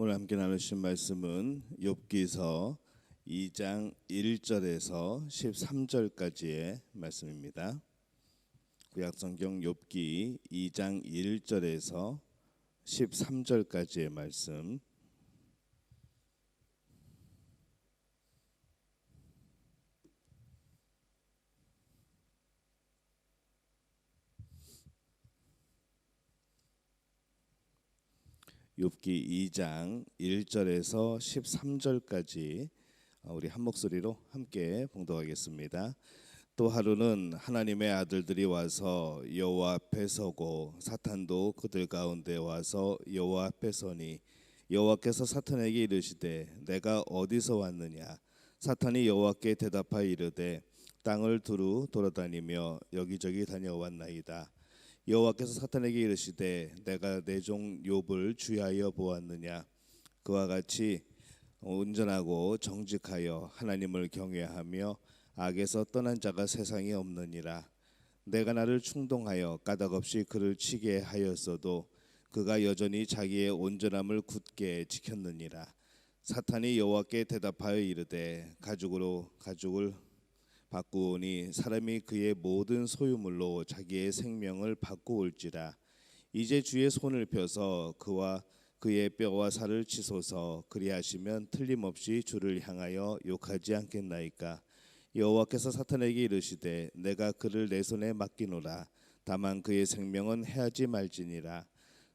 오늘 함께 나누신 말씀은 욥기서 2장 1절에서 13절까지의 말씀입니다. 구약성경 욥기 2장 1절에서 13절까지의 말씀. 욥기 2장 1절에서 13절까지 어, 우리 한 목소리로 함께 봉독하겠습니다. 또 하루는 하나님의 아들들이 와서 여호와 앞에 서고 사탄도 그들 가운데 와서 여호와 앞에 서니 여호와께서 사탄에게 이르시되 내가 어디서 왔느냐 사탄이 여호와께 대답하여 이르되 땅을 두루 돌아다니며 여기저기 다녀왔나이다 여호와께서 사탄에게 이르시되 내가 내 종 욥을 주의하여 보았느냐? 그와 같이 온전하고 정직하여 하나님을 경외하며 악에서 떠난 자가 세상에 없느니라. 내가 나를 충동하여 까닭없이 그를 치게 하였어도 그가 여전히 자기의 온전함을 굳게 지켰느니라. 사탄이 여호와께 대답하여 이르되 가죽으로 가죽을 바꾸오니 사람이 그의 모든 소유물로 자기의 생명을 바꾸올지라. 이제 주의 손을 펴서 그와 그의 뼈와 살을 치소서. 그리하시면 틀림없이 주를 향하여 욕하지 않겠나이까. 여호와께서 사탄에게 이르시되 내가 그를 내 손에 맡기노라. 다만 그의 생명은 해하지 말지니라.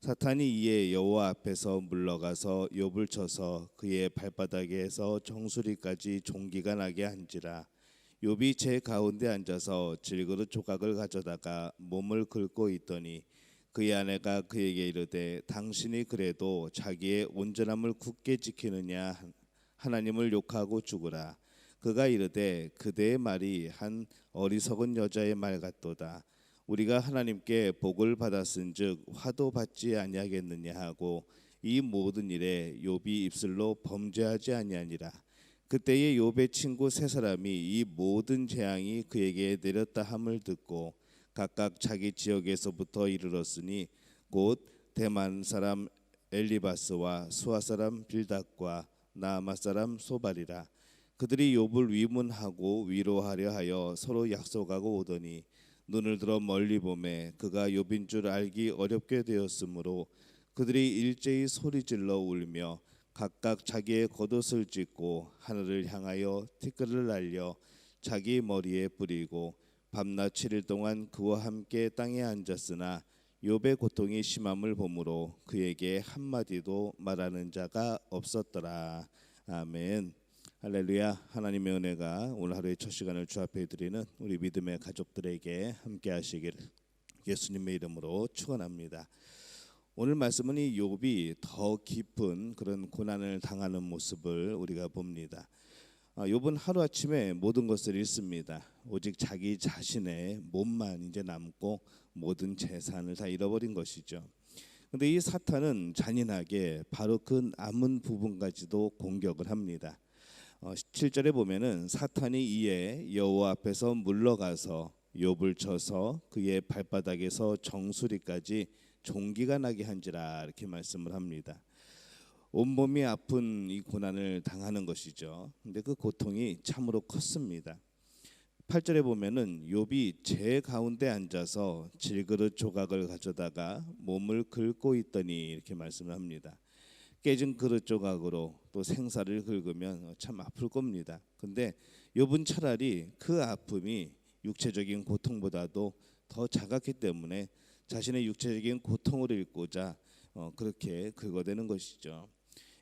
사탄이 이에 여호와 앞에서 물러가서 욥을 쳐서 그의 발바닥에서 정수리까지 종기가 나게 한지라 욥이 제 가운데 앉아서 질그릇 조각을 가져다가 몸을 긁고 있더니 그의 아내가 그에게 이르되 당신이 그래도 자기의 온전함을 굳게 지키느냐? 하나님을 욕하고 죽으라. 그가 이르되 그대의 말이 한 어리석은 여자의 말 같도다. 우리가 하나님께 복을 받았은즉 화도 받지 아니하겠느냐? 하고 이 모든 일에 욥이 입술로 범죄하지 아니하니라 그때의 욥의 친구 세 사람이 이 모든 재앙이 그에게 내렸다 함을 듣고 각각 자기 지역에서부터 이르렀으니 곧 대만 사람 엘리바스와 수아 사람 빌닷과 나아마 사람 소발이라. 그들이 욥을 위문하고 위로하려 하여 서로 약속하고 오더니 눈을 들어 멀리 보매 그가 욥인 줄 알기 어렵게 되었으므로 그들이 일제히 소리질러 울며 각각 자기의 겉옷을 찢고 하늘을 향하여 티끌을 날려 자기 머리에 뿌리고 밤낮 7일 동안 그와 함께 땅에 앉았으나 욥의 고통이 심함을 보므로 그에게 한마디도 말하는 자가 없었더라. 아멘. 할렐루야. 하나님의 은혜가 오늘 하루의 첫 시간을 주 앞에 드리는 우리 믿음의 가족들에게 함께 하시길 예수님의 이름으로 축원합니다. 오늘 말씀은 이 욥이 더 깊은 그런 고난을 당하는 모습을 우리가 봅니다. 아, 욥은 하루 아침에 모든 것을 잃습니다. 오직 자기 자신의 몸만 이제 남고 모든 재산을 다 잃어버린 것이죠. 근데 이 사탄은 잔인하게 바로 그 남은 부분까지도 공격을 합니다. 어, 7절에 보면은 사탄이 이에 여호와 앞에서 물러가서 욥을 쳐서 그의 발바닥에서 정수리까지 종기가 나게 한지라 이렇게 말씀을 합니다. 온몸이 아픈 이 고난을 당하는 것이죠. 근데 그 고통이 참으로 컸습니다. 8절에 보면은 욥이 제 가운데 앉아서 질그릇 조각을 가져다가 몸을 긁고 있더니 이렇게 말씀을 합니다. 깨진 그릇 조각으로 또 생사를 긁으면 참 아플 겁니다. 근데 욥은 차라리 그 아픔이 육체적인 고통보다도 더 작았기 때문에 자신의 육체적인 고통을 잃고자 어, 그렇게 긁어대는 것이죠.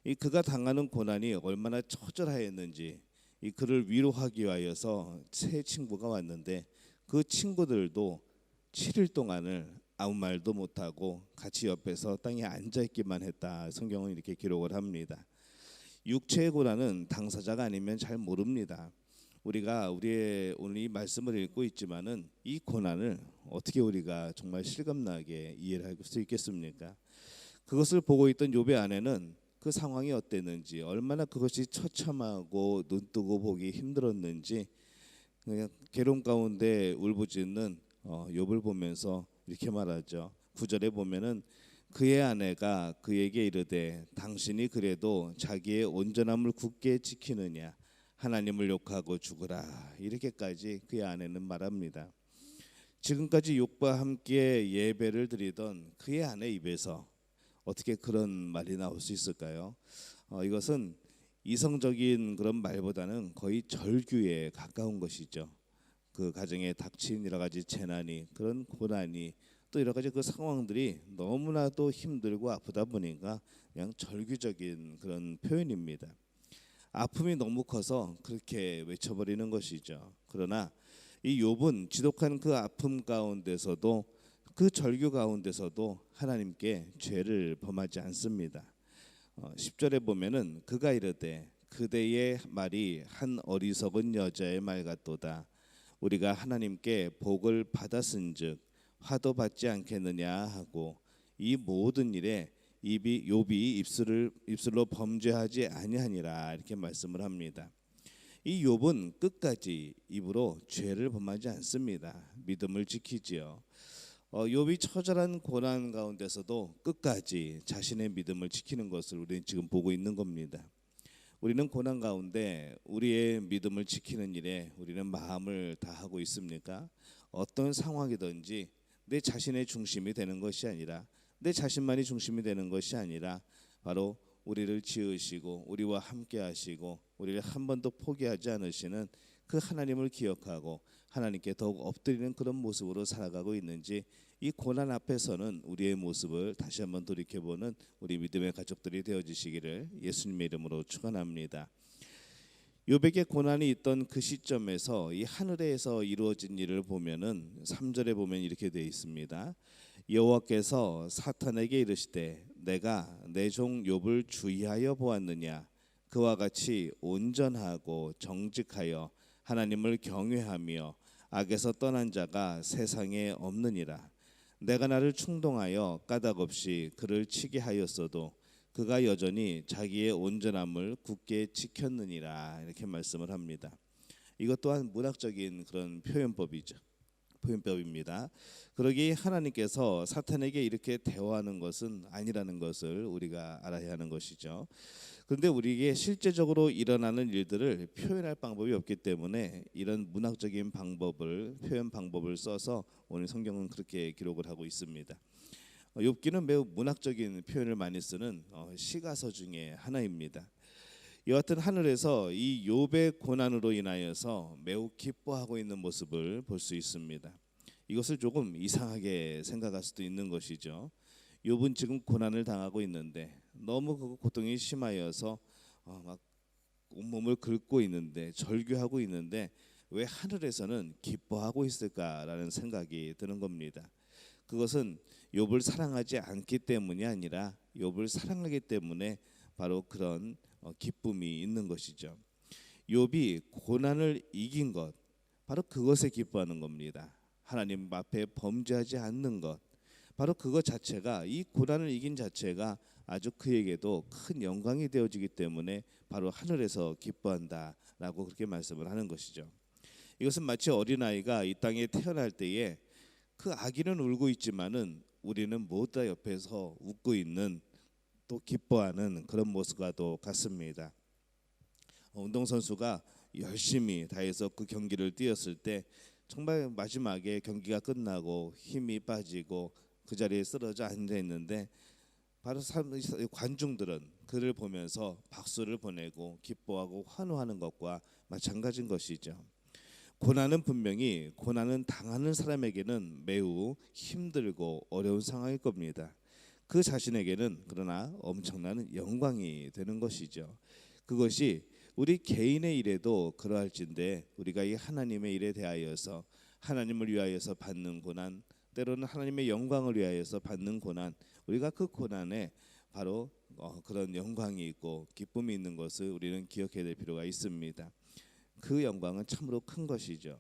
이 그가 당하는 고난이 얼마나 처절하였는지 이 그를 위로하기 위하여서 새 친구가 왔는데 그 친구들도 7일 동안을 아무 말도 못하고 같이 옆에서 땅에 앉아 있기만 했다. 성경은 이렇게 기록을 합니다. 육체의 고난은 당사자가 아니면 잘 모릅니다. 우리가 우리의 오늘 이 말씀을 읽고 있지만은 이 고난을 어떻게 우리가 정말 실감나게 이해를 할 수 있겠습니까? 그것을 보고 있던 욥의 아내는 그 상황이 어땠는지 얼마나 그것이 처참하고 눈뜨고 보기 힘들었는지 그냥 괴로움 가운데 울부짖는 어, 욥을 보면서 이렇게 말하죠. 구절에 보면은 그의 아내가 그에게 이르되 당신이 그래도 자기의 온전함을 굳게 지키느냐 하나님을 욕하고 죽으라 이렇게까지 그의 아내는 말합니다. 지금까지 욕과 함께 예배를 드리던 그의 아내 입에서 어떻게 그런 말이 나올 수 있을까요? 어, 이것은 이성적인 그런 말보다는 거의 절규에 가까운 것이죠. 그 가정에 닥친 여러 가지 재난이 그런 고난이 또 여러 가지 그 상황들이 너무나도 힘들고 아프다 보니까 그냥 절규적인 그런 표현입니다. 아픔이 너무 커서 그렇게 외쳐버리는 것이죠. 그러나 이 욥은 지독한 그 아픔 가운데서도 그 절규 가운데서도 하나님께 죄를 범하지 않습니다. 어, 10절에 보면은 그가 이르되 그대의 말이 한 어리석은 여자의 말 같도다. 우리가 하나님께 복을 받았은즉 화도 받지 않겠느냐 하고 이 모든 일에 입이 욥이 입술을 입술로 범죄하지 아니하니라 이렇게 말씀을 합니다. 이 욥은 끝까지 입으로 죄를 범하지 않습니다. 믿음을 지키지요. 어, 욥이 처절한 고난 가운데서도 끝까지 자신의 믿음을 지키는 것을 우리는 지금 보고 있는 겁니다. 우리는 고난 가운데 우리의 믿음을 지키는 일에 우리는 마음을 다하고 있습니까? 어떤 상황이든지 내 자신의 중심이 되는 것이 아니라 내 자신만이 중심이 되는 것이 아니라 바로 우리를 지으시고 우리와 함께 하시고 우리를 한 번도 포기하지 않으시는 그 하나님을 기억하고 하나님께 더욱 엎드리는 그런 모습으로 살아가고 있는지 이 고난 앞에서는 우리의 모습을 다시 한번 돌이켜보는 우리 믿음의 가족들이 되어주시기를 예수님의 이름으로 축원합니다. 요백의 고난이 있던 그 시점에서 이 하늘에서 이루어진 일을 보면은 3절에 보면 이렇게 되어 있습니다. 여호와께서 사탄에게 이르시되 내가 내 종 욥을 주의하여 보았느냐 그와 같이 온전하고 정직하여 하나님을 경외하며 악에서 떠난 자가 세상에 없느니라 내가 나를 충동하여 까닭 없이 그를 치게 하였어도 그가 여전히 자기의 온전함을 굳게 지켰느니라 이렇게 말씀을 합니다. 이것 또한 문학적인 그런 표현법이죠. 표현법입니다. 그러기 하나님께서 사탄에게 이렇게 대화하는 것은 아니라는 것을 우리가 알아야 하는 것이죠. 그런데 우리에게 실제적으로 일어나는 일들을 표현할 방법이 없기 때문에 이런 문학적인 방법을 표현 방법을 써서 오늘 성경은 그렇게 기록을 하고 있습니다. 어, 욥기는 매우 문학적인 표현을 많이 쓰는 어, 시가서 중에 하나입니다. 여하튼 하늘에서 이 욥의 고난으로 인하여서 매우 기뻐하고 있는 모습을 볼 수 있습니다. 이것을 조금 이상하게 생각할 수도 있는 것이죠. 욥은 지금 고난을 당하고 있는데 너무 그 고통이 심하여서 어, 막 온몸을 긁고 있는데 절규하고 있는데 왜 하늘에서는 기뻐하고 있을까라는 생각이 드는 겁니다. 그것은 욥을 사랑하지 않기 때문이 아니라 욥을 사랑하기 때문에 바로 그런 어, 기쁨이 있는 것이죠. 욥이 고난을 이긴 것 바로 그것에 기뻐하는 겁니다. 하나님 앞에 범죄하지 않는 것 바로 그것 자체가 이 고난을 이긴 자체가 아주 그에게도 큰 영광이 되어지기 때문에 바로 하늘에서 기뻐한다라고 그렇게 말씀을 하는 것이죠. 이것은 마치 어린아이가 이 땅에 태어날 때에 그 아기는 울고 있지만은 우리는 모두 다 옆에서 웃고 있는 또 기뻐하는 그런 모습과도 같습니다. 어, 운동 선수가 열심히 다해서 그 경기를 뛰었을 때 정말 마지막에 경기가 끝나고 힘이 빠지고 그 자리에 쓰러져 앉아 있는데 바로 관중들은 그를 보면서 박수를 보내고 기뻐하고 환호하는 것과 마찬가지인 것이죠. 고난은 분명히 고난은 당하는 사람에게는 매우 힘들고 어려운 상황일 겁니다. 그 자신에게는 그러나 엄청난 영광이 되는 것이죠. 그것이 우리 개인의 일에도 그러할진데 우리가 이 하나님의 일에 대하여서 하나님을 위하여서 받는 고난 때로는 하나님의 영광을 위하여서 받는 고난 우리가 그 고난에 바로 어, 그런 영광이 있고 기쁨이 있는 것을 우리는 기억해야 될 필요가 있습니다. 그 영광은 참으로 큰 것이죠.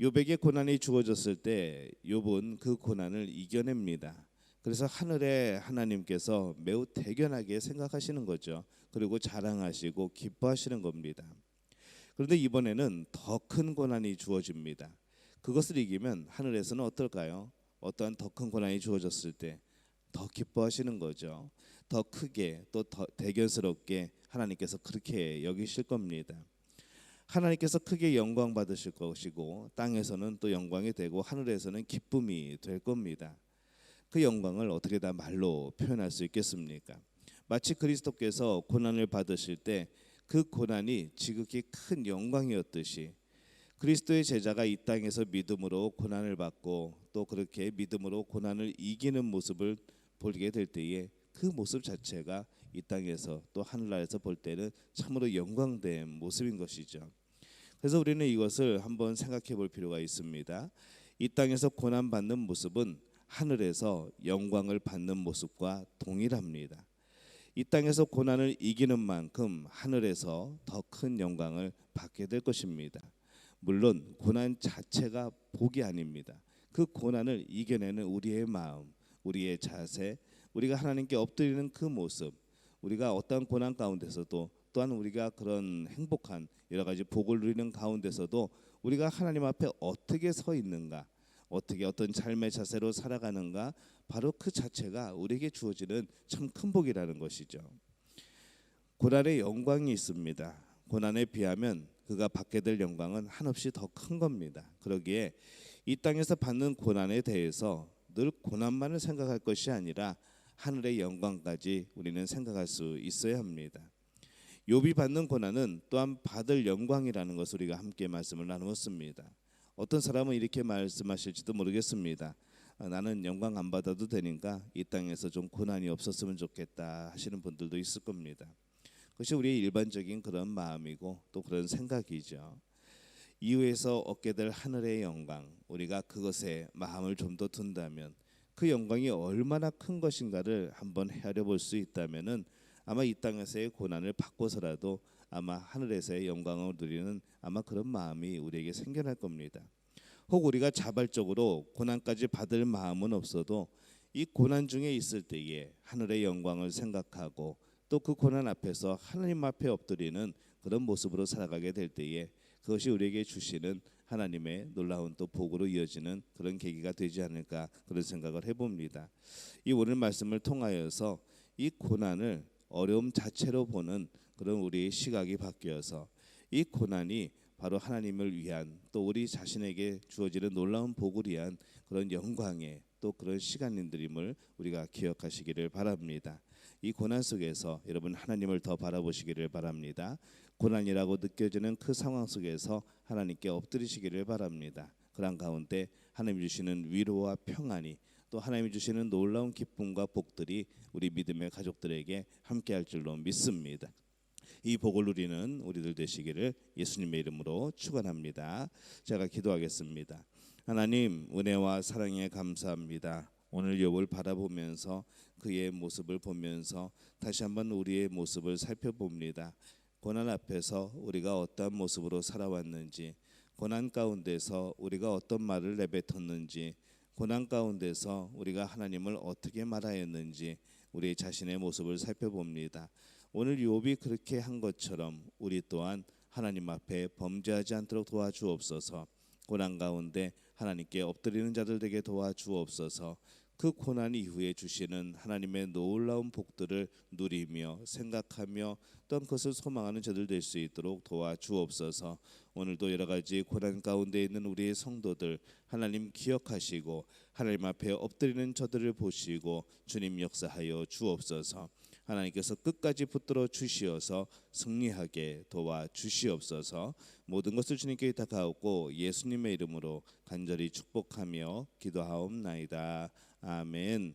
요백의 고난이 주어졌을 때 욥은 그 고난을 이겨냅니다. 그래서 하늘의 하나님께서 매우 대견하게 생각하시는 거죠. 그리고 자랑하시고 기뻐하시는 겁니다. 그런데 이번에는 더 큰 고난이 주어집니다. 그것을 이기면 하늘에서는 어떨까요? 어떠한 더 큰 고난이 주어졌을 때 더 기뻐하시는 거죠. 더 크게 또 더 대견스럽게 하나님께서 그렇게 여기실 겁니다. 하나님께서 크게 영광 받으실 것이고 땅에서는 또 영광이 되고 하늘에서는 기쁨이 될 겁니다. 그 영광을 어떻게 다 말로 표현할 수 있겠습니까? 마치 그리스도께서 고난을 받으실 때 그 고난이 지극히 큰 영광이었듯이 그리스도의 제자가 이 땅에서 믿음으로 고난을 받고 또 그렇게 믿음으로 고난을 이기는 모습을 보게 될 때에 그 모습 자체가 이 땅에서 또 하늘나라에서 볼 때는 참으로 영광된 모습인 것이죠. 그래서 우리는 이것을 한번 생각해 볼 필요가 있습니다. 이 땅에서 고난 받는 모습은 하늘에서 영광을 받는 모습과 동일합니다. 이 땅에서 고난을 이기는 만큼 하늘에서 더 큰 영광을 받게 될 것입니다. 물론 고난 자체가 복이 아닙니다. 그 고난을 이겨내는 우리의 마음, 우리의 자세, 우리가 하나님께 엎드리는 그 모습, 우리가 어떠한 고난 가운데서도 또한 우리가 그런 행복한 여러 가지 복을 누리는 가운데서도 우리가 하나님 앞에 어떻게 서 있는가, 어떻게 어떤 삶의 자세로 살아가는가, 바로 그 자체가 우리에게 주어지는 참 큰 복이라는 것이죠. 고난의 영광이 있습니다. 고난에 비하면 그가 받게 될 영광은 한없이 더 큰 겁니다. 그러기에 이 땅에서 받는 고난에 대해서 늘 고난만을 생각할 것이 아니라 하늘의 영광까지 우리는 생각할 수 있어야 합니다. 욥이 받는 고난은 또한 받을 영광이라는 것을 우리가 함께 말씀을 나누었습니다. 어떤 사람은 이렇게 말씀하실지도 모르겠습니다. 아, 나는 영광 안 받아도 되니까 이 땅에서 좀 고난이 없었으면 좋겠다 하시는 분들도 있을 겁니다. 그것이 우리의 일반적인 그런 마음이고 또 그런 생각이죠. 이후에서 얻게 될 하늘의 영광, 우리가 그것에 마음을 좀 더 둔다면 그 영광이 얼마나 큰 것인가를 한번 헤아려 볼 수 있다면은 아마 이 땅에서의 고난을 받고서라도 아마 하늘에서의 영광을 누리는 아마 그런 마음이 우리에게 생겨날 겁니다. 혹 우리가 자발적으로 고난까지 받을 마음은 없어도 이 고난 중에 있을 때에 하늘의 영광을 생각하고 또 그 고난 앞에서 하나님 앞에 엎드리는 그런 모습으로 살아가게 될 때에 그것이 우리에게 주시는 하나님의 놀라운 또 복으로 이어지는 그런 계기가 되지 않을까 그런 생각을 해봅니다. 이 오늘 말씀을 통하여서 이 고난을 어려움 자체로 보는 그런 우리의 시각이 바뀌어서 이 고난이 바로 하나님을 위한 또 우리 자신에게 주어지는 놀라운 복을 위한 그런 영광의 또 그런 시간인들임을 우리가 기억하시기를 바랍니다. 이 고난 속에서 여러분 하나님을 더 바라보시기를 바랍니다. 고난이라고 느껴지는 그 상황 속에서 하나님께 엎드리시기를 바랍니다. 그런 가운데 하나님 주시는 위로와 평안이 또 하나님 주시는 놀라운 기쁨과 복들이 우리 믿음의 가족들에게 함께할 줄로 믿습니다. 이 복을 누리는 우리들 되시기를 예수님의 이름으로 축원합니다. 제가 기도하겠습니다. 하나님 은혜와 사랑에 감사합니다. 오늘 욥을 바라보면서 그의 모습을 보면서 다시 한번 우리의 모습을 살펴봅니다. 고난 앞에서 우리가 어떠한 모습으로 살아왔는지 고난 가운데서 우리가 어떤 말을 내뱉었는지 고난 가운데서 우리가 하나님을 어떻게 말하였는지 우리 자신의 모습을 살펴봅니다. 오늘 욥이 그렇게 한 것처럼 우리 또한 하나님 앞에 범죄하지 않도록 도와주옵소서. 고난 가운데 하나님께 엎드리는 자들 되게 도와주옵소서. 그 고난 이후에 주시는 하나님의 놀라운 복들을 누리며 생각하며 또한 그것을 소망하는 저들 될 수 있도록 도와주옵소서. 오늘도 여러 가지 고난 가운데 있는 우리의 성도들 하나님 기억하시고 하나님 앞에 엎드리는 저들을 보시고 주님 역사하여 주옵소서. 하나님께서 끝까지 붙들어 주시어서 승리하게 도와 주시옵소서. 모든 것을 주님께 다가오고 예수님의 이름으로 간절히 축복하며 기도하옵나이다. 아멘.